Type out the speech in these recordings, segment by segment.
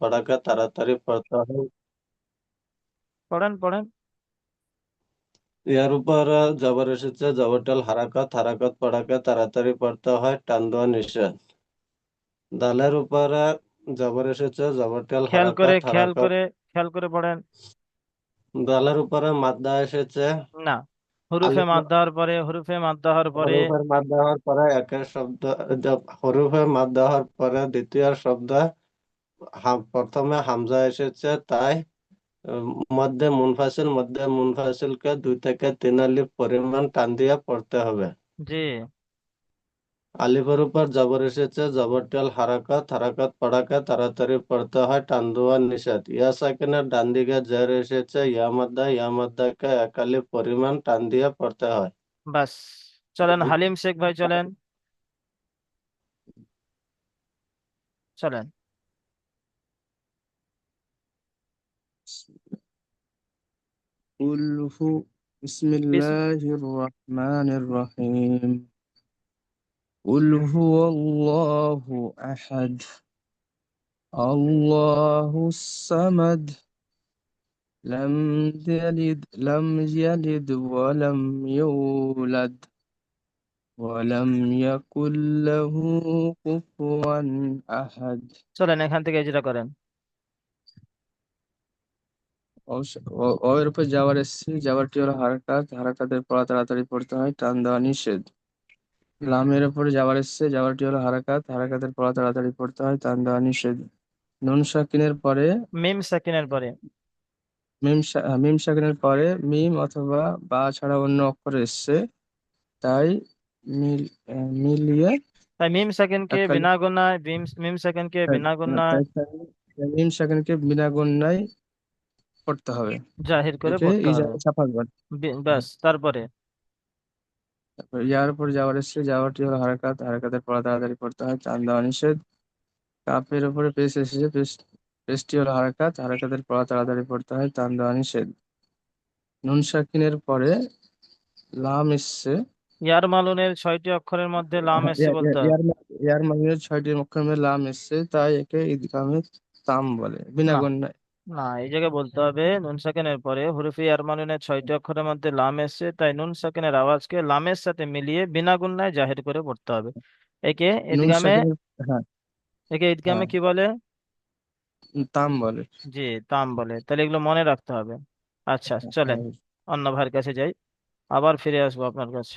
পড়াকে তাড়াতাড়ি পড়তে হয় পড়েন পড়েন ইয়ার উপরে জবর এসেছে জবরটাল হারাকাত হারাকাত পড়াকে তাড়াতাড়ি পড়তে হয় টান দেওয়া নিষেধ দালের উপরে জবর এসেছে জবরটাল খেয়াল করে হারাকাত খেয়াল হারাকাত করে খেয়াল করে পড়েন দালের উপরে মাদ্দা এসেছে না হরুফে আলিফ মাদ্দা হওয়ার পরে হরুফে মাদ্দা হওয়ার পরে হরফের মাদ্দা হওয়ার পরে একের শব্দ য- হরফের মাদ্দা হওয়ার পরে দ্বিতীয় শব্দ প্রথমে হামজা এসেছে তাই মধ্যে মুনফাসিল মধ্যে মুনফাসিলকে দুই থেকে তিন আলিফ পরিমাণ টান দিয়ে পড়তে হবে। জি। আলিফের উপর জবর এসেছে জবরটাল হারাকাত হারাকাত পড়াকে তাড়াতাড়ি পড়তে হয় টান দেওয়া নিষেধ। ইয়া সাকিনের ডান দিকে জের এসেছে ইয়া মাদ্দা ইয়া মাদ্দাকে এক আলিফ পরিমাণ টান দিয়ে পড়তে হয়। বাস চলেন হালিম শেখ ভাই চলেন। চলেন। قل هو بسم الله الرحمن الرحيم قل هو الله أحد الله الصمد لم يلد لم يلد ولم يولد ولم يكن له كفوا أحد চলেন এখান থেকে যেটা করেন এর উপর যাওয়ার এসছে যাওয়ারটি হলো? হারাকাত হারাকাতের পড়া তাড়াতাড়ি পড়তে হয় টান দেওয়া নিষেধ। লামের উপরে যাওয়ার এসছে যাওয়ারটি হলো? হারাকাত হারাকাতের পড়া তাড়াতাড়ি পড়তে হয় টান দেওয়া নিষেধ। নুন সাকিনের পরে মিম সাকিনের পরে। মিম আহ, মিম সাকিনের পরে মিম অথবা বা ছাড়া অন্য অক্ষর এসছে তাই মিল মিলিয়ে তাই মিম সাকিনকে বিনা গুণায় মিম মিম সাকিনকে বিনা গুণায় মিম সাকিনকে বিনা গণ্যায় পড়তে হবে। জাহির করে পড়তে হবে। ব্যাস তারপরে? তারপর ইয়ার উপর যাওয়ার এসছে যাওয়ারটি হলো হারাকাত। হারাকাতের পড়া তাড়াতাড়ি পড়তে হয় টান দেওয়া নিষেধ। কাপের উপরে পেশ এসেছে পেশ পেশটি হলো হারাকাত। হারাকাতের পড়া তাড়াতাড়ি পড়তে হয় টান দেওয়া নিষেধ। নুন সাকিনের পরে লাম এসছে। ইয়ার মালুনের ছয়টি অক্ষরের মধ্যে লাম হ্যাঁ, এসছে বলতে হবে ইয়ার মা- ইয়ার মাঝে ছয়টি অক্ষরে লাম এসছে তাই একে ঈদগামে তাম বলে। বিনা না। গণ্যায়। না এই জায়গায় বলতে হবে নুন সাকিনের পরে হুরুফে ইয়ার মালুনের ছয়টি অক্ষরের মধ্যে লাম এসছে তাই নুন সাকিনের আওয়াজকে লামের সাথে মিলিয়ে বিনা গুণায় জাহির করে পড়তে হবে। একে সাকিনের হ্যাঁ। একে ঈদগামে হ্যাঁ। কি বলে? তাম বলে। জি তাম বলে। তাহলে এগুলো মনে রাখতে হবে। আচ্ছা চলেন। হ্যাঁ, অন্য ভাইয়ের কাছে যাই। আবার ফিরে আসব আপনার কাছে।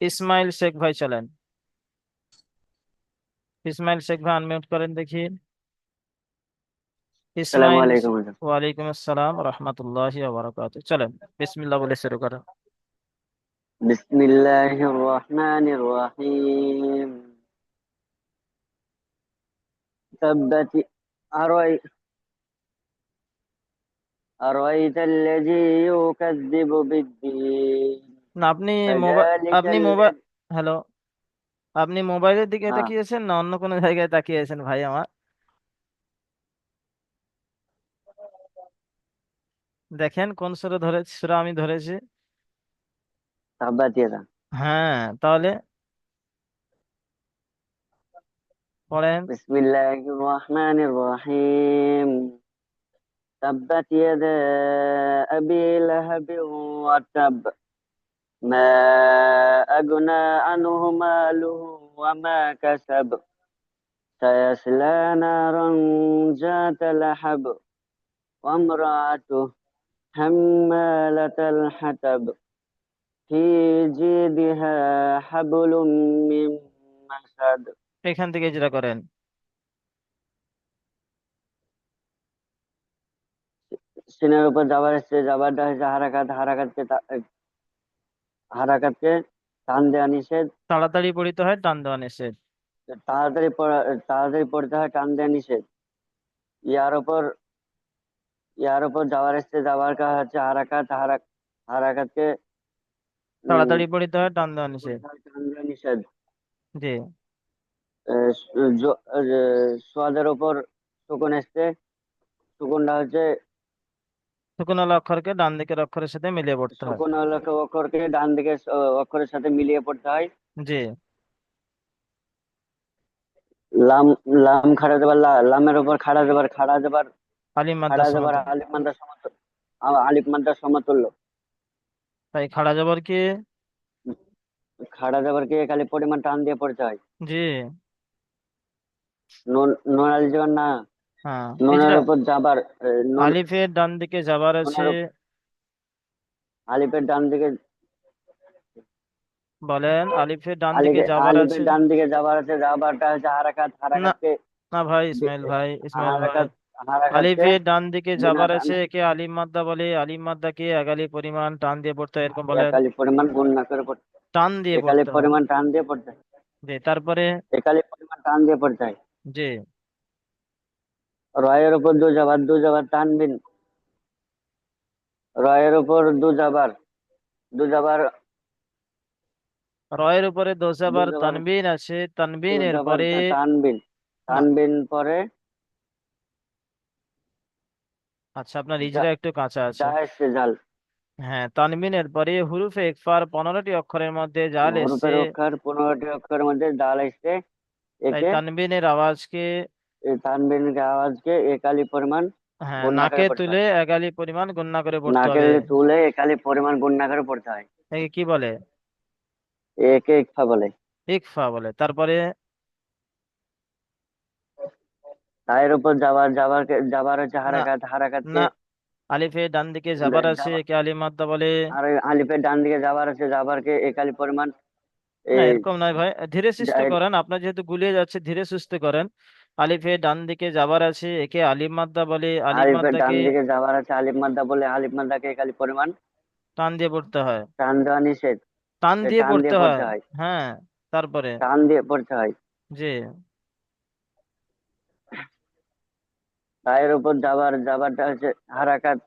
ইসমাইল শেখ ভাই চলেন। ইসমাইল শেখ ভাই আনমিউট করেন দেখি। আসসালামু ইসমাইল আলাইকুম হুজুর। ওয়ালাইকুম আসসালাম রহমতুল্লাহি ওয়া বারাকাতুহু চলেন বিসমিল্লাহ বলে শুরু করেন বিসমিল্লাহির রহমানির রহিম تبت أرأي أرأيت الذي يكذب بالدين না আপনি মোবাইল فذلك আপনি মোবাইল الذي হ্যালো আপনি মোবাইলের দিকে হ্যাঁ। তাকিয়েছেন না অন্য কোনো জায়গায় তাকিয়েছেন ভাই আমার দেখেন কোন সুরা ধরে সুরা আমি ধরেছি تبت يدا হ্যাঁ তাহলে পড়েন بسم الله الرحمن الرحيم تبت يدا أبي لهب وتب ما أغنى عنه ماله وما كسب سيصلى نارا ذات لهب وامرأته حمالة الحطب في جيدها حبل من مسد এখান থেকে যেটা করেন সিনের উপর যাবার এসছে যাবারটা হচ্ছে হারাকাত হারাকাতকে তা- হারাকাতকে টান দেওয়া নিষেধ তাড়াতাড়ি পড়িতে হয় টান দেওয়া নিষেধ তাড়াতাড়ি পড়া তাড়াতাড়ি পড়তে হয় টান দেওয়া নিষেধ ইয়ার উপর ইয়ার উপর যাওয়ার এসছে যাওয়ার কাজ হচ্ছে হারাকাত হারাক হারাকাতকে তাড়াতাড়ি পড়িতে হয় টান দেওয়া নিষেধ। টান দেওয়া নিষেধ। জি। সোয়াদের উপর সুকুন এসছে সুকুনটা হচ্ছে শুকনো অক্ষরকে ডান দিকের অক্ষরের সাথে মিলিয়ে পড়তে হয়। সুকুন হলো অক্ষরকে ডান দিকে অক্ষরের সাথে মিলিয়ে পড়তে হয়। জি। লাম লাম খাড়া জবর লা লামের উপর খাড়া দেবার খাড়া জবর আলিম মাদ্দা সমতুল্য আলিফ মাদ্দা সমতুল্য। আ- আলিফ মাদ্দা সমতুল্য। তাই খাড়া জবর কি? খাড়া জবরকে খালি পরিমাণ টান দিয়ে পড়তে হয়। জি। নুন নুন জবর না। হ্যাঁ। নুনের উপর যাবার আলিফের ডান দিকে যাবার আছে। আলিফের ডান দিকে বলেন আলিফের ডান দিকে আলিফে যাবার আলিফের আছে। ডান দিকে যাবার আছে যাবারটা হচ্ছে হারাকাত হারাকাতকে না ভাই ইসমাইল ভাই ইসমাইল ভাই। আলিফের ডান দিকে যাবার আছে একে আলিম মাদ্দা বলে আলিম মাদ্দাকে একালি পরিমাণ টান দিয়ে পড়তে হয় এরকম বলেন একালি পরিমাণ গুণ না করে পড়তে টান দিয়ে একালি পড়তে পরিমাণ টান দিয়ে পড়তে হয়। জি তারপরে একালি পরিমাণ টান দিয়ে পড়তে হয়। জি রয়ের উপর দু যাবার দু যাবার টানবিন রয়ের উপর দু যাবার দু যাবার রয়ের উপরে দোজাবার দুজাবার- তানবিন আছে দু তানবিনের যাবার পরে টানবিন টানবিন পরে আচ্ছা আপনার ইজরা একটু কাঁচা আছে। জাল হ্যাঁ তানবিনের পরে হুরুফে ইকফার পনেরোটি অক্ষরের মধ্যে জাল এসছে। অক্ষর পনেরোটি অক্ষরের মধ্যে ডাল এসছে। তাই একে তানবিনের আওয়াজকে এই তানবিন আওয়াজকে একালি পরিমাণ হ্যাঁ নাকে তুলে একালি পরিমাণ গুণনা করে পড়তে নাকের হবে। তুলে একালি পরিমাণ গুণনা করে পড়তে হয়। একে কি বলে? একে ইকফা বলে। ইকফা বলে। তারপরে তায়ের উপর যাবার যাবার যাবার হচ্ছে হারাকাত হারাকাতকে না আলিফে ডান দিকে যাবার আছে একে আলিম মাদ্দা বলে। আর ওই আলিফের ডান দিকে যাবার আছে যাবারকে একালি পরিমাণ। না এরকম নয় ভাই ধীরে সুস্থে করেন আপনার যেহেতু গুলিয়ে যাচ্ছে ধীরে সুস্থে করেন। আলিফে ডান দিকে যাবার আছে একে আলিম মাদ্দা বলে আলিম আলিফের ডান মাদ্দাকে দিকে যাবার আছে আলিফ মাদ্দা বলে আলিফ মাদ্দাকে একালি পরিমাণ। টান দিয়ে পড়তে হয়। টান দেওয়া নিষেধ। টান দিয়ে টান পড়তে দিয়ে হয়। পড়তে হয়। হ্যাঁ তারপরে। টান দিয়ে পড়তে হয়। জি। তায়ের উপর যাবার যাবারটা হচ্ছে হারাকাত।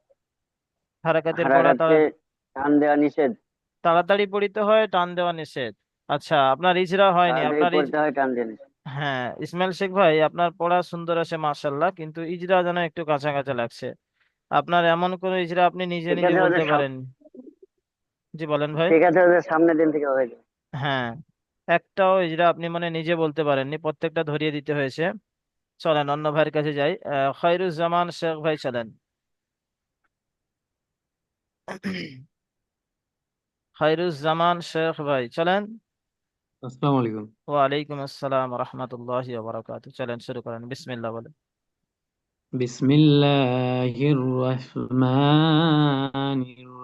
হারাকাতের পড়া হারাকাতকে তাড়া- টান দেওয়া নিষেধ। তাড়াতাড়ি পড়িতে হয় টান দেওয়া নিষেধ। আচ্ছা আপনার ইজরা হয়নি আপনার পড়তে হয় টান নিষেধ। হ্যাঁ ইসমাইল শেখ ভাই আপনার পড়া সুন্দর আছে মাশাল্লাহ কিন্তু ইজরা যেন একটু কাঁচা কাঁচা লাগছে। আপনার এমন কোন ইজরা আপনি নিজে ঠিক নিজে আছে, বলতে ওদের সব- পারেন। জি বলেন ভাই। ঠিক আছে ওদের সামনের দিন থেকে হয়ে হ্যাঁ একটাও ইজরা আপনি মানে নিজে বলতে পারেননি প্রত্যেকটা ধরিয়ে দিতে হয়েছে। চলেন অন্য ভাইয়ের কাছে যাই। খয়রুজ্জামান শেখ ভাই চলেন। খয়রুজ্জামান শেখ ভাই চলেন। আসসালামু আলাইকুম। ওয়ালাইকুম আসসালাম রহমতুল্লাহি বারাকাতু চলেন শুরু করেন। বিসমিল্লাহ বলেন। বিসমিল্লাহির রহমানির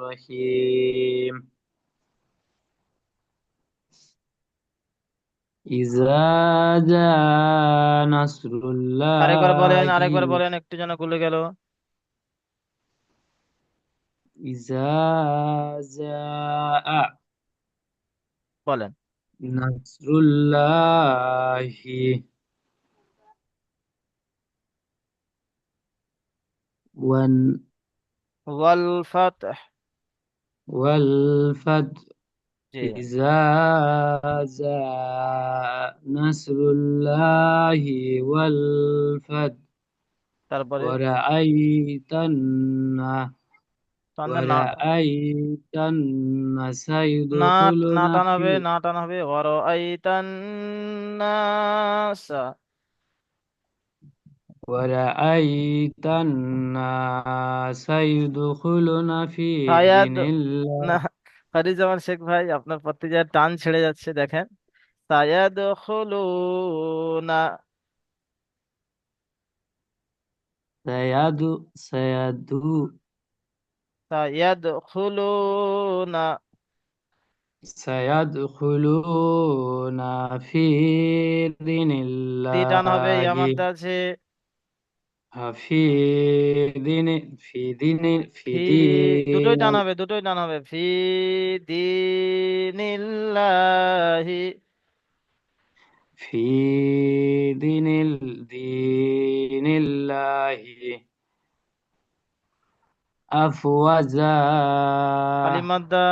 রহিম। ইজা জা আরেকবার বলেন আরেকবার বলেন একটু যেন ভুলে গেল। ইজা জা বলেন। নাসরুল্লাহি ওয়ান ওয়াল ফাতহ। ওয়াল ফাত জি إذا جاء نصر الله والفتح তারপরে ورأيت الناس টানবেন না ورأيت الناس না يدخلون না টান হবে في না টান হবে ওয়ারাআইতান নাসা ورأيت الناس يدخلون في আয়াত دين الله ফারিজামান শেখ ভাই আপনার প্রতি যা টান ছেড়ে যাচ্ছে দেখেন। টান হবে আমার আছে في دين في دين في ফি দুটোই دين টান হবে দুটোই টান হবে ফি দীনিল্লাহি في دين دين الله أفواجا আলিম মাদ্দা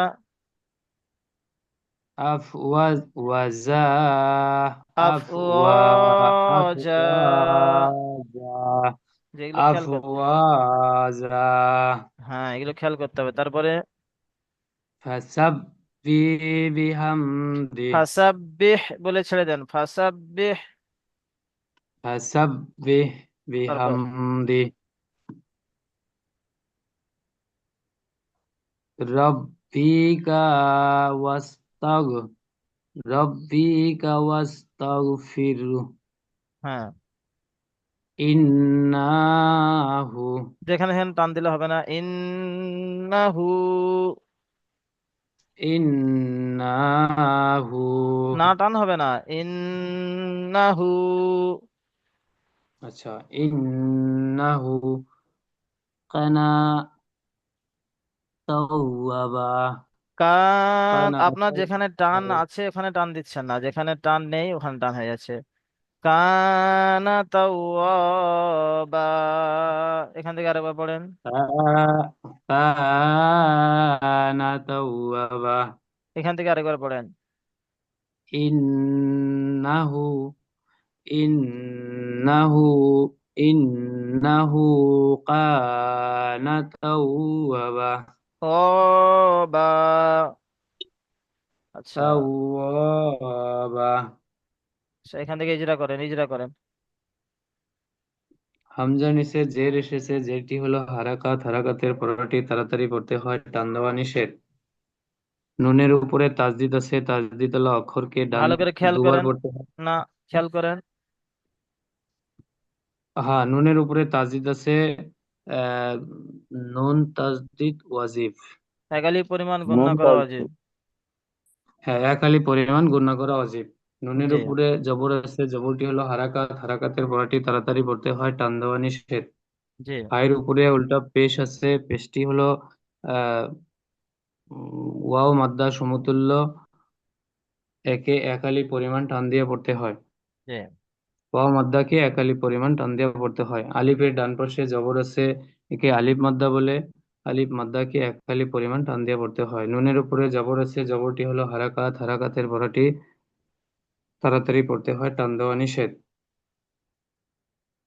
أفواج وزا أفوا আফওয়াজা أفواجا যেগুলো খেয়াল করতে আফওয়াজা হ্যাঁ এগুলো খেয়াল করতে হবে। তারপরে? ফাসাব্বি বিহামদি। ফাসাব্বিহ বলে ছেড়ে দেন। ফাসাব্বিহ ফাসাব্বিহ বিহামদি। রব্বিকা ওয়াস্তাগ রব্বিকা ওয়াস্তাগফিরু হ্যাঁ। ইন্নাহু। যেখানে হেন টান দিলে হবে না। ইন্নাহু। ইন্নাহু। না টান হবে না। ইন্নাহু। আচ্ছা ইন্নাহু। কানা তাওয়াবা। কান আপনার যেখানে টান আছে ওখানে টান দিচ্ছেন না। যেখানে টান নেই ওখানে টান হয়ে যাচ্ছে। কানা তাওয়াবা। এখান থেকে আরেকবার পড়েন। কানা তাওয়াবা। এখান থেকে আরেকবার পড়েন। ইন্নাহু ইন্নাহু ইন্নাহু কানা তাওয়াবা। তবা আচ্ছা। তাওয়াবা। এখান থেকে ইজরা করেন ইজরা করেন। হামজা নিচে জের এসেছে যেটি হলো হারাকাত হারাকাতের পরটি তাড়াতাড়ি পড়তে হয় টান দেওয়া নিষেধ। নুনের উপরে তাজদিদ আছে তাজদিদ আলা অক্ষরকে ডান ভালো করে খেয়াল দুবার করেন। পড়তে হয়। না খেয়াল করেন। হ্যাঁ নুনের উপরে তাজদিদ আছে আহ, নুন তাজদিদ ওয়াজিব। একালি পরিমাণ গণনা করা উচিত হ্যাঁ এক আলি পরিমাণ গুণা করা ওয়াজিব। নুনের উপরে জবর আছে জবরটি হলো হারাকাত হারাকাতের পরোটি তাড়াতাড়ি পড়তে হয় টান দেওয়া নিষেধ জি। ফাইয়ের উপরে উল্টা পেশ আছে পেশটি হলো আহ ওয়াও মাদ্দা সমতুল্য একে একালি পরিমাণ টান দিয়ে পড়তে হয়। জি। ওয়াও মাদ্দাকে একালি পরিমাণ টান দিয়ে পড়তে হয়। আলিফের ডান পাশে জবর আছে একে আলিফ মাদ্দা বলে। আলিফ মাদ্দাকে একালি পরিমাণ টান দিয়ে পড়তে হয়। নুনের উপরে জবর আছে জবরটি হলো হারাকাত হারাকাতের পড়াটি তাড়াতাড়ি পড়তে হয় টান দেওয়া নিষেধ।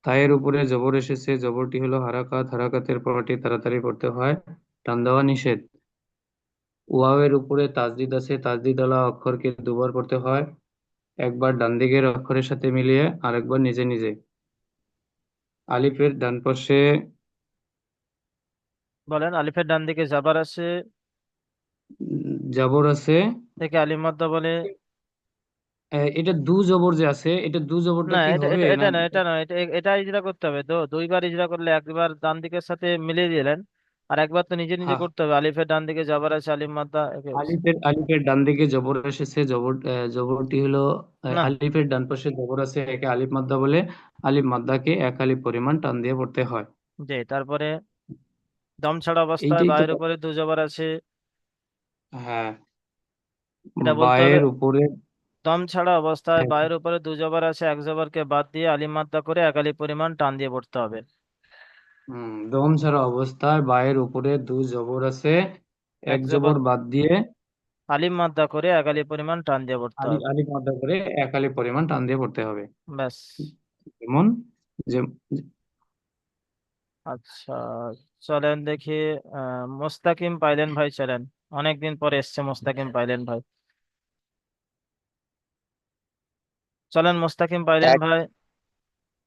তায়ের উপরে জবর এসেছে জবরটি হলো হারাকাত হারাকাতের পড়াটি তাড়াতাড়ি পড়তে হয় টান দেওয়া নিষেধ। ওয়াওয়ের উপরে তাজদিদ আছে তাজদিদ আলা অক্ষরকে দুবার পড়তে হয় একবার ডান দিকের অক্ষরের সাথে মিলিয়ে আরেকবার নিজে নিজে। আলিফের ডান পাশে বলেন আলিফের ডান দিকে জাবার আছে জাবর আছে। থেকে আলিফ মাদ্দা বলে এটা দু জবর যে আছে এটা দু জবরটা না কি এটা হবে এটা না এটা না এটা না এটা এটা ইজরা করতে হবে তো দুইবার ইজরা করলে একবার ডান দিকের সাথে মিলিয়ে দিলেন আর একবার তো নিজে নিজে হ্যাঁ। করতে হবে আলিফের ডান দিকে জাবার আছে আলিফ মাদ্দা একে- আলিফের আলিফের ডান দিকে জবর এসেছে জবর আহ, জবরটি হলো আহ, না। আলিফের ডান পাশে জবর আছে একে আলিফ মাদ্দা বলে আলিফ মাদ্দাকে এক আলিফ পরিমাণ টান দিয়ে পড়তে হয়। যে তারপরে দম ছাড়া অবস্থায় এইটাই তো বায়ের উপরে দু জবর আছে। হ্যাঁ। এটা বলতে হবে বায়ের উপরে দম ছাড়া অবস্থায় হ্যাঁ, বায়ের উপরে দু জবর আছে এক জবরকে বাদ দিয়ে আলিফ মাদ্দা করে এক আলিফ পরিমাণ টান দিয়ে পড়তে হবে। হুম দম ছাড়া অবস্থায় বায়ের উপরে দু জবর আছে এক জবর বাদ দিয়ে আলিফ মাদ্দা করে এক আলিফ পরিমাণ টান দিয়ে পড়তে আলিফ হবে। আলিফ মাদ্দা করে এক আলিফ পরিমাণ টান দিয়ে পড়তে হবে। ব্যাস। যেমন যে আচ্ছা চলেন দেখি আহ মোস্তাকিম পাইলেন ভাই চলেন। অনেকদিন পরে এসছে মোস্তাকিম পাইলেন ভাই। চলেন মোস্তাকিম পাইলেন ভাই।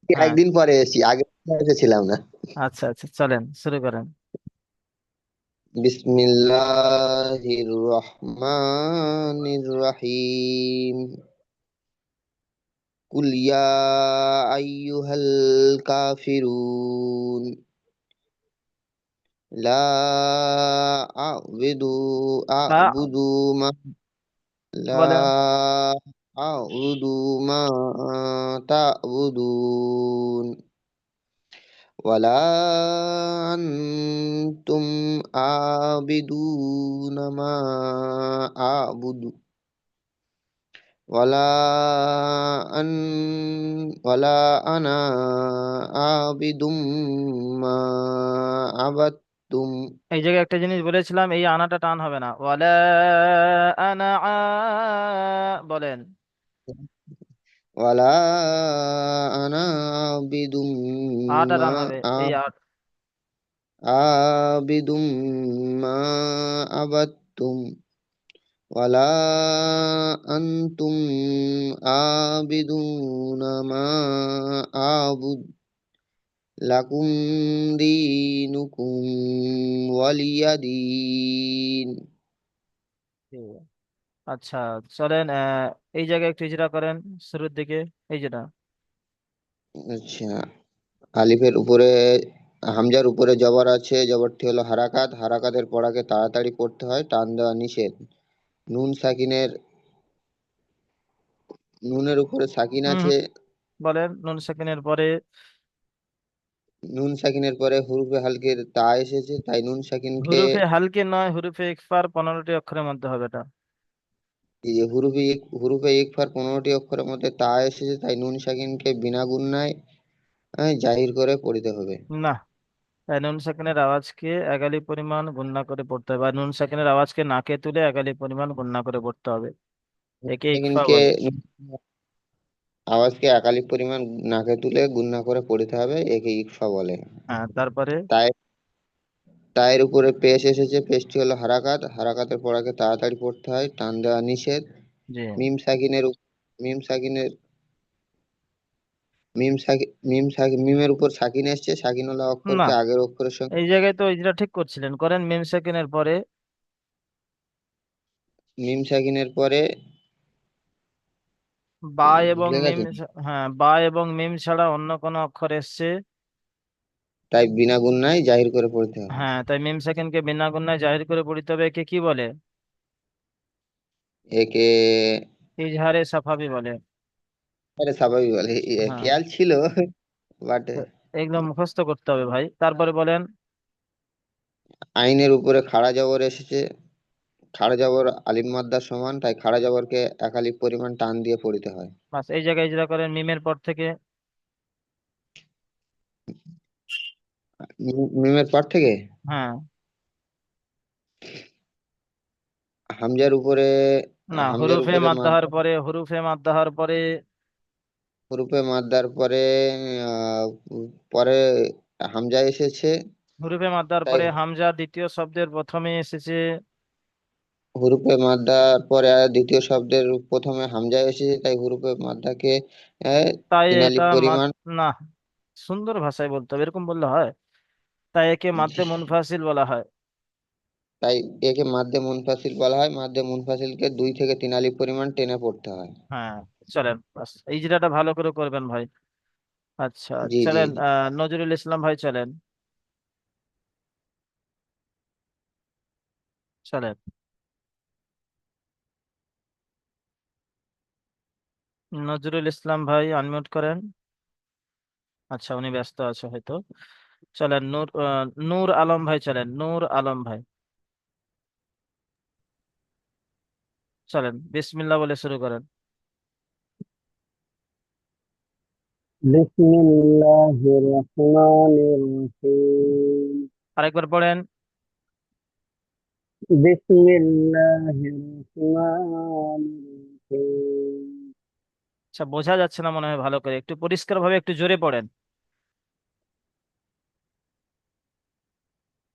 হ্যাঁ। একদিন পরে এসেছি আগে এসেছিলাম না। আচ্ছা আচ্ছা চলেন শুরু করেন। বিসমিল্লাহির রহমানির রহিম কুল ইয়া আইয়ুহাল কাফিরুন। লা আ'বুদু আ'বুদু মা লা বলেন আ'বুদু মা তা'বুদুন ولا أنتم عابدون ما أعبد ولا أن ولا أنا عابد ما عبدتم এই জায়গায় একটা জিনিস বলেছিলাম এই আনাটা টান হবে না ওয়ালা আনা আ বলেন ولا أنا عابد আটা টান ما হবে এই আ عابد ما عبدتم ولا أنتم عابدون ما أعبد لكم دينكم ولي دين আচ্ছা চলেন আহ, এই জায়গায় একটু ইজরা করেন শুরুর দিকে এই যেটা আচ্ছা আলিফের উপরে হামজার উপরে জবর আছে জবরটি হলো হারাকাত হারাকাতের পড়াকে তাড়াতাড়ি পড়তে হয় টান দেওয়া নিষেধ। নুন সাকিনের নুনের উপরে সাকিন হুম, আছে। বলেন নুন সাকিনের পরে। নুন সাকিনের পরে হুরুফে হালকের তা এসেছে তাই নুন সাকিনকে হুরুফে হালকে নয় হুরুফে ইকফার পনেরোটি অক্ষরের মধ্যে হবে এটা। এই যে হুরুফে ইক- হুরুফে ইকফার পনেরোটি অক্ষরের মধ্যে তা এসেছে তাই নুন সাকিনকে বিনা গুণায় আহ, জাহির করে পড়িতে হবে। না নুন সাকিনের আওয়াজকে একালি পরিমাণ গুণনা করে পড়তে হবে আর নুন সাকিনের আওয়াজকে নাকে তুলে একালি পরিমাণ গুণনা করে পড়তে হবে। একে ইকফা বলে। আওয়াজকে একালিক পরিমাণ নাকে তুলে গুণনা করে পড়িতে হবে একে ইকফা বলে। হ্যাঁ তারপরে? তাই তায়ের উপরে পেশ এসেছে পেশটি হলো হারাকাত। হারাকাতের পড়াকে তাড়াতাড়ি পড়তে হয় টান দেওয়া নিষেধ। মিম সাকিনের মিম সাকিনের মিম সাকি মিম সাকি মিমের উপর সাকিন এসছে। সাকিন হলো অক্ষরকে আগের অক্ষরের সঙ্গে এই জায়গায় তো ইজরা ঠিক করছিলেন। করেন মিম সাকিনের পরে। মিম সাকিনের পরে বা এবং মিম হ্যাঁ বা এবং মিম ছাড়া অন্য কোনো অক্ষর এসছে। তাই বিনা গুণায় জাহির করে পড়তে হবে। হ্যাঁ তাই মিম সাকিনকে বিনা গুণায় জাহির করে পড়িতে হবে একে কি বলে? একে ইজহারে সাফাবি বলে। আরে স্বাভাবিক বলে এ- হ্যাঁ। খেয়াল ছিল বাট এগুলো মুখস্থ করতে হবে ভাই। তারপরে বলেন। আইনের উপরে খাড়া জবর এসেছে। খাড়া জবর আলিম মাদ্দার সমান তাই খাড়া জবরকে এক আলিফ পরিমাণ টান দিয়ে পড়িতে হয়। বাস এই জায়গায় ইজরা করেন মিমের পর থেকে। মিমের পর থেকে? হ্যাঁ। হামজার উপরে না হামজার হুরুফে উপরে মাদ্দাহার মাদ্দা পরে হুরুফে মাদ্দাহার পরে। হুরুফে মাদ্দার পরে আহ, পরে হামজা এসেছে। হুরুফে মাদ্দার তাই পরে হামজা দ্বিতীয় শব্দের প্রথমে এসেছে। হুরুফে মাদ্দার পরে আর দ্বিতীয় শব্দের প্রথমে হামজা এসেছে তাই হুরুফে মাদ্দাকে আহ, তাই তিন আলিফ এটা মাদ পরিমাণ না সুন্দর ভাষায় বলতে হবে এরকম বললে হয়। তাই একে মাদ্দে মুনফাসিল বলা হয়। তাই একে মাদ্দে মুনফাসিল বলা হয়। মাদ্দে মুনফাসিলকে দুই থেকে তিন আলিফ পরিমাণ টেনে পড়তে হয়। হ্যাঁ চলেন এই জিরাটা ভালো করে করবেন ভাই। আচ্ছা চলেন নজরুল ইসলাম ভাই চলেন। চলেন। নজরুল ইসলাম ভাই আনমিউট করেন। আচ্ছা উনি ব্যস্ত আছে হয়তো। চলেন নূর নূর আলম ভাই চলেন নূর আলম ভাই। চলেন বিসমিল্লাহ বলে শুরু করেন। আরেকবার পড়েন। আচ্ছা বোঝা যাচ্ছে না মনে হয় ভালো করে একটু পরিষ্কার ভাবে একটু জোরে পড়েন।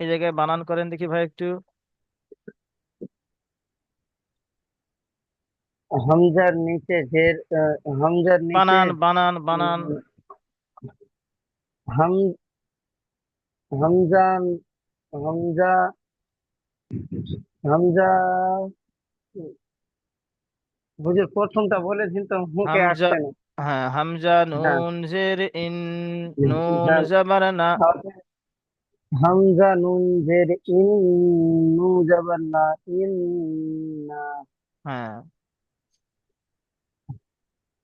এই জায়গায় বানান করেন দেখি ভাই একটু। হামজার নিচে জের হামজার নিচে বানান বানান বানান। হাম হামজান হামজা হামজা হুজুর প্রথমটা বলেছেন তো মুখে হামজা আসছে না। হ্যাঁ হামজা হ্যাঁ। নুন জের ইন নুন হ্যাঁ জবর না। হামজা নুন জের ইন নু জবর না ইন না। হ্যাঁ।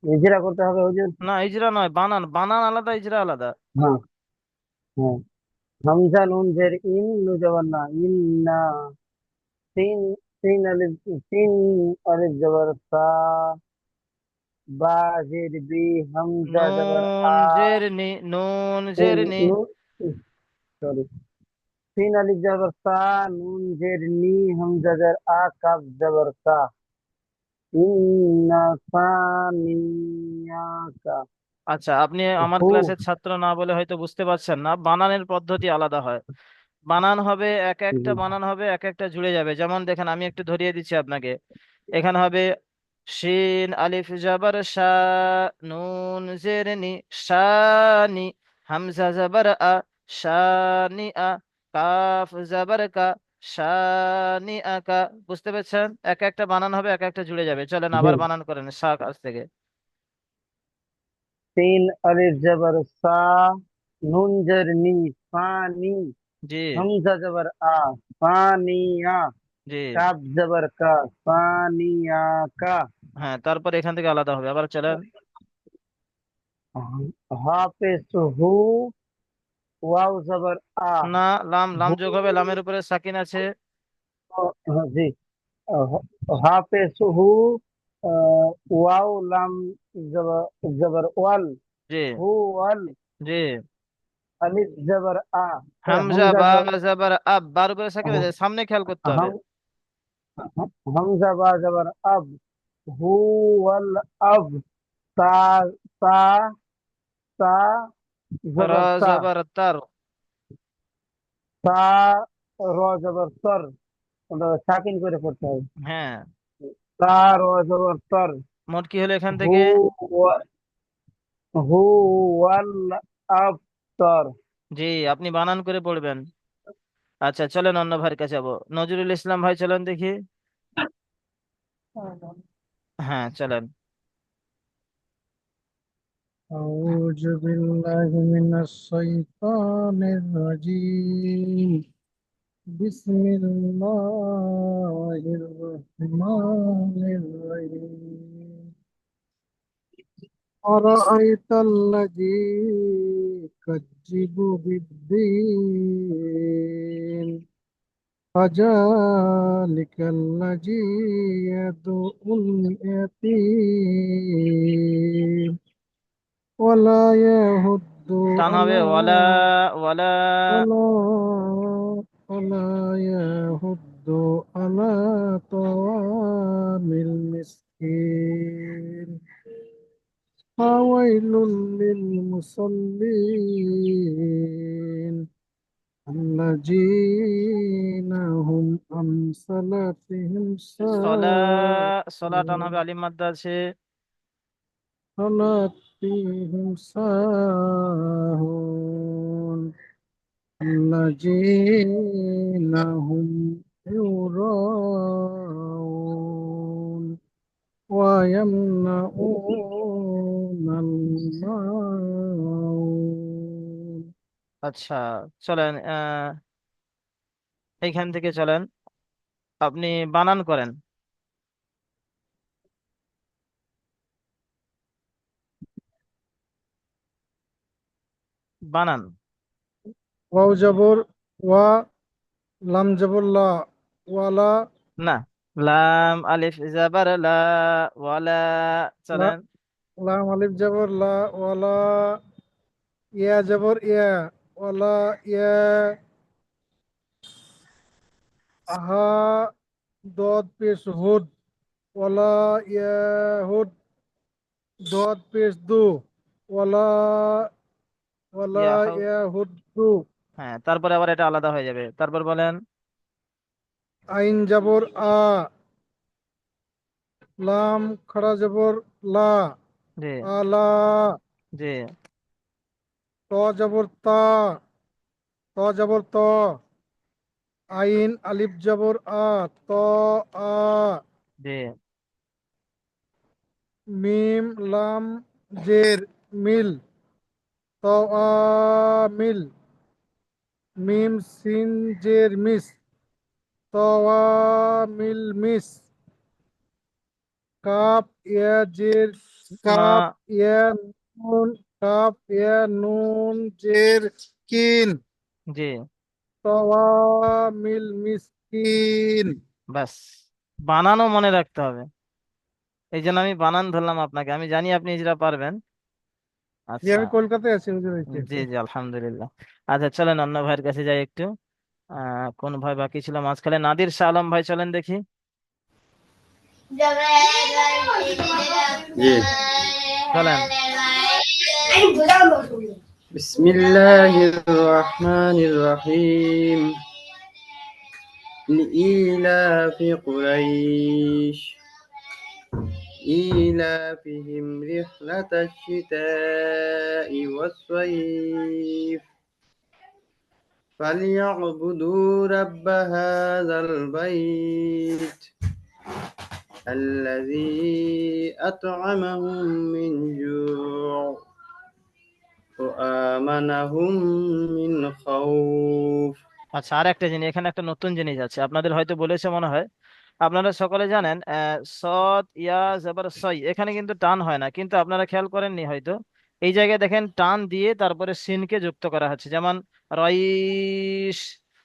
ইজরা করতে হবে হুজুর? না ইজরা নয় বানান বানান আলাদা ইজরা আলাদা। হ্যাঁ হ্যাঁ। হামজা নুন জের ইন নু জবর না ইন না। তিন তিন আলিফ তিন আলিফ জবর সা। বা জের বি হামজা জবর নুন জের নি নুন জের নি সরি তিন আলিফ জবর সা নুন জের নি হামজা জের আ কাফ জবর সা আচ্ছা আপনি আমার ক্লাসের ছাত্র না বলে হয়তো বুঝতে পারছেন না। বানানের পদ্ধতি আলাদা হয়। বানান হবে এক একটা বানান হবে এক একটা জুড়ে যাবে। যেমন দেখেন আমি একটু ধরিয়ে দিচ্ছি আপনাকে। এখানে হবে শিন আলিফ জাবার শা নুন জের নি শানি হামজা জাবার আ। শানি আ কাফ জবর কা শানি আ কা বুঝতে পেরেছেন? এক একটা বানান হবে এক একটা জুড়ে যাবে। চলেন আবার জি বানান করেন সা কাছ থেকে। তিন আলিফ জবর সা নুন জের নি ফানি জি। হামজা জবর আ ফানিয়া জি। কাফ জবর কা ফানিয়াকা হ্যাঁ তারপর এখান থেকে আলাদা হবে। আবার চলেন। হাফেজ হু ওয়াও জবর আ। না লাম লাম যোগ হবে লামের উপরে সাকিন আছে। হ্যাঁ, জি। ওয়াও লাম জবর ওয়াল। জি। হু ওয়াল। জি। আলিফ জবর আ। হামজা বা জবর। আব বার উপরে সাকিন আছে সামনে খেয়াল করতে হবে। হাম হামজা বা জবর আব। হু ওয়াল আব। তা তা তা তা তা র জবর তর সাকিন করে পড়তে হবে হ্যাঁ। তা র জবর তর মোট কি হলো এখান হু থেকে? হু ওয়াল আব তর জি আপনি বানান করে পড়বেন। আচ্ছা চলেন অন্য ভাইয়ের কাছে যাব। নজরুল ইসলাম ভাই চলেন দেখি। হ্যাঁ চলেন। أعوذ بالله من الشيطان الرجيم بسم الله الرحمن الرحيم أرأيت الذي يكذب بالدين فذلك الذي يدعو اليتيم ولا يهد টান হবে على ওয়ালা ওয়ালা ولا ولا يهد على طعام المسكين فويل للمصلين الذين هم عن صلاتهم সলা সলা টান ساهون হবে আলিম মাদ্দা আছে صلاتهم ساهون الذين هم يراءون ويمنعون الماعون আচ্ছা চলেন আহ এইখান থেকে চলেন আপনি বানান করেন বানান। ওয়াও জবর ওয়া লাম জবর লা ওয়ালা না লাম আলিফ জাবার লা ওয়ালা চলেন। লাম আলিফ জবর লা ওয়ালা ইয়া জবর ইয়া ওয়ালা ইয়া। আহা দদ পেশ হুদ ওয়ালা ইয়া হুদ। দদ পেশ দু ওয়ালা ওয়ালা হ্যাঁ তারপরে আবার এটা আলাদা হয়ে যাবে। তারপর বলেন আইন জবর আ লাম খড়া জবর লা জি। আলা জি। ত জবর তা ত জবর ত আইন আলিফ জবর আ ত আ জি। মিম লাম জের মিল। ত মিল মিম সিন জের মিস ত মিল মিস কাপ ইয়া জের কাপ ইয়া নুন কাপ ইয়া নুন জের কিন। জি। মিল মিসকিন। ব্যাস বানানও মনে রাখতে হবে। এই জন্য আমি বানান ধরলাম আপনাকে। আমি জানি আপনি ইজরা পারবেন। জি আচ্ছা আমি কলকাতায় আছি হুজুর এই যে জি জি আলহামদুলিল্লাহ আচ্ছা চলেন অন্য ভাইয়ের কাছে যাই একটু আহ কোন ভাই বাকি ছিল মাঝখানে নাদির শাহ আলম ভাই চলেন দেখি জি চলেন بسم الله الرحمن الرحيم لإيلاف قريش إيلافهم رحلة الشتاء والصيف فليعبدوا رب هذا البيت الذي أطعمهم من جوع وآمنهم من خوف আচ্ছা আর একটা জিনিস এখানে একটা নতুন জিনিস আছে আপনাদের হয়তো বলেছে মনে হয় আপনারা সকলে জানেন সদ ইয়া, জবর, সই, এখানে কিন্তু টান হয় না। কিন্তু আপনারা খেয়াল করেননি হয়তো। এই জায়গায় দেখেন, টান দিয়ে তারপরে সিনকে যুক্ত করা হচ্ছে। যেমন রইস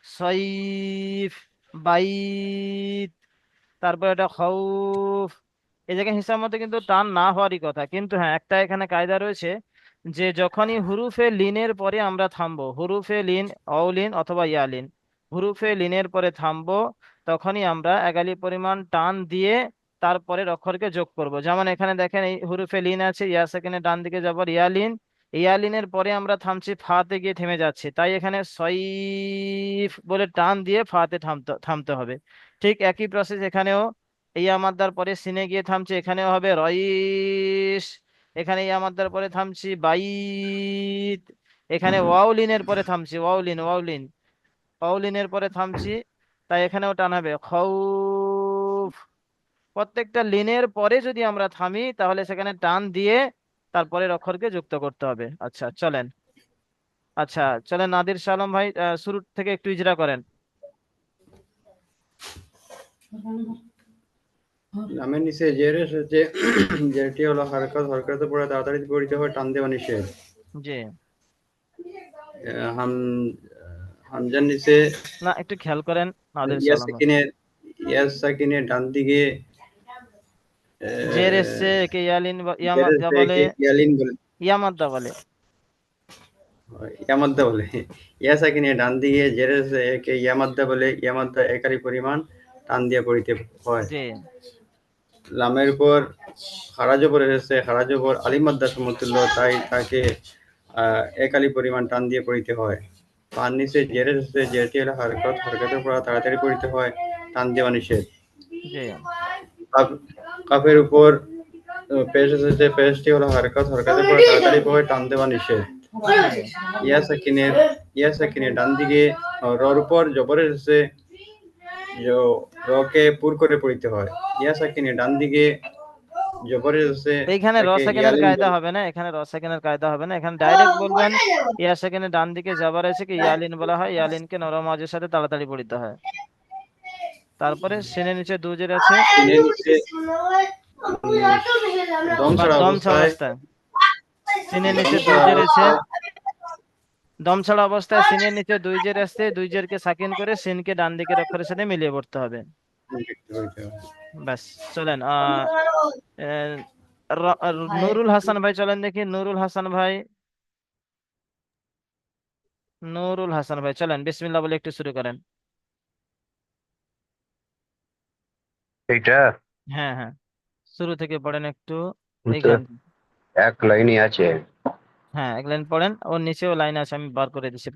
সইফ, বাইত, তারপরে এটা খৌফ। এই জায়গায় হিসাব মতো কিন্তু টান না হওয়ারই কথা। কিন্তু হ্যাঁ একটা এখানে কায়দা রয়েছে যে যখনই হুরুফে লিনের পরে আমরা থামবো, হুরুফে লিন অলিন অথবা ইয়ালিন হুরুফে লিনের পরে থামবো তখনই আমরা একালি পরিমাণ টান দিয়ে তারপরের অক্ষরকে যোগ করব। যেমন এখানে দেখেন এই হুরুফে লিন আছে ইয়া সেকেন্ডে ডান দিকে যাবার ইয়ালিন ইয়ালিনের পরে আমরা থামছি ফাতে গিয়ে থেমে যাচ্ছি। তাই এখানে সইফ বলে টান দিয়ে ফাতে থামতে থামতে হবে। ঠিক একই প্রসেস এখানেও ইয়া মাদ্দার পরে সিনে গিয়ে থামছে এখানেও হবে রইস এখানে ইয়া মাদ্দার পরে থামছি বাইত। এখানে ওয়াউলিনের পরে থামছি ওয়াউলিন ওয়াউলিন ওয়াউলিনের পরে থামছি তাই এখানেও টান হবে। খৌফ। প্রত্যেকটা লিনের পরে যদি আমরা থামি তাহলে সেখানে টান দিয়ে তারপরের অক্ষরকে যুক্ত করতে হবে। আচ্ছা চলেন। আচ্ছা চলেন নাদির শালম ভাই শুরু থেকে একটু ইজরা করেন। নামের নিচে জের এসেছে জেরটি হলো হারকাত হরকাতে পড়ে তাড়াতাড়ি পড়িতে হয় টান দেওয়া নিষেধ। জি। হাম হামজার নিচে না একটু খেয়াল করেন। নাদির ইয়া সাকিনের ডান দিকে জের এসছে একে ইয়ালিন ইয়ামাদ্দা বলে ইয়ালিন বলে। ইয়ামাদ্দা বলে। ইয়ামাদ্দা বলে ইয়া সাকিনের ডান দিকে জের এসছে, একে ইয়ামাদ্দা বলে ইয়ামাদ্দা একারি পরিমাণ টান দিয়ে পড়িতে হয়। লামের উপর হারাজবর এসেছে হারাজবর আলিমাদ্দা সমতুল্য তাই তাকে আহ, একালি পরিমাণ টান দিয়ে পড়িতে হয়। পান নিচে জের এসেছে জেরটি হলো হারকত হারকতের পর তাড়াতাড়ি পড়িতে হয় টান দেওয়া নিষেধ। কাফের উপর পেশ এসেছে পেশটি হলো হারকত হরকতের পড়া তাড়াতাড়ি পড়ে টান দেওয়া নিষেধ। ইয়া সাকিনের ইয়া সাকিনের ডান দিকে রর উপর জবর এসেছে রকে পুর করে পড়িতে হয়। ইয়া সাকিনের ডান দিকে এইখানে র সেকেন্ডের কায়দা হবে না? এখানে র সেকেন্ডের কায়দা হবে না? এখানে ডাইরেক্ট বলবেন ইয়া সেকেন্ডে ডান দিকে যাবার আছে কি? ইয়ালিন বলা হয়? ইয়ালিনকে নরম আওয়াজের সাথে তাড়াতাড়ি পড়িতে হয়। তারপরে সেনের নিচে দুজের আছে। দম ছাড়া অবস্থায় নিচে দুই জের আছে। দম ছাড়া অবস্থায় সিনের নিচে দুই জের আসছে দুই জেরকে সাকিন করে সিনকে ডান দিকের অক্ষরের সাথে মিলিয়ে পড়তে হবে। ব্যাস চলেন নুরুল হাসান ভাই চলেন দেখি নুরুল হাসান ভাই। নুরুল হাসান ভাই চলেন বিসমিল্লাহ বলে একটু শুরু করেন। এইটা? হ্যাঁ হ্যাঁ শুরু থেকে পড়েন একটু এক লাইনই আছে। হ্যাঁ এক লাইন পড়েন ওর নিচেও লাইন আছে আমি বার করে দিচ্ছি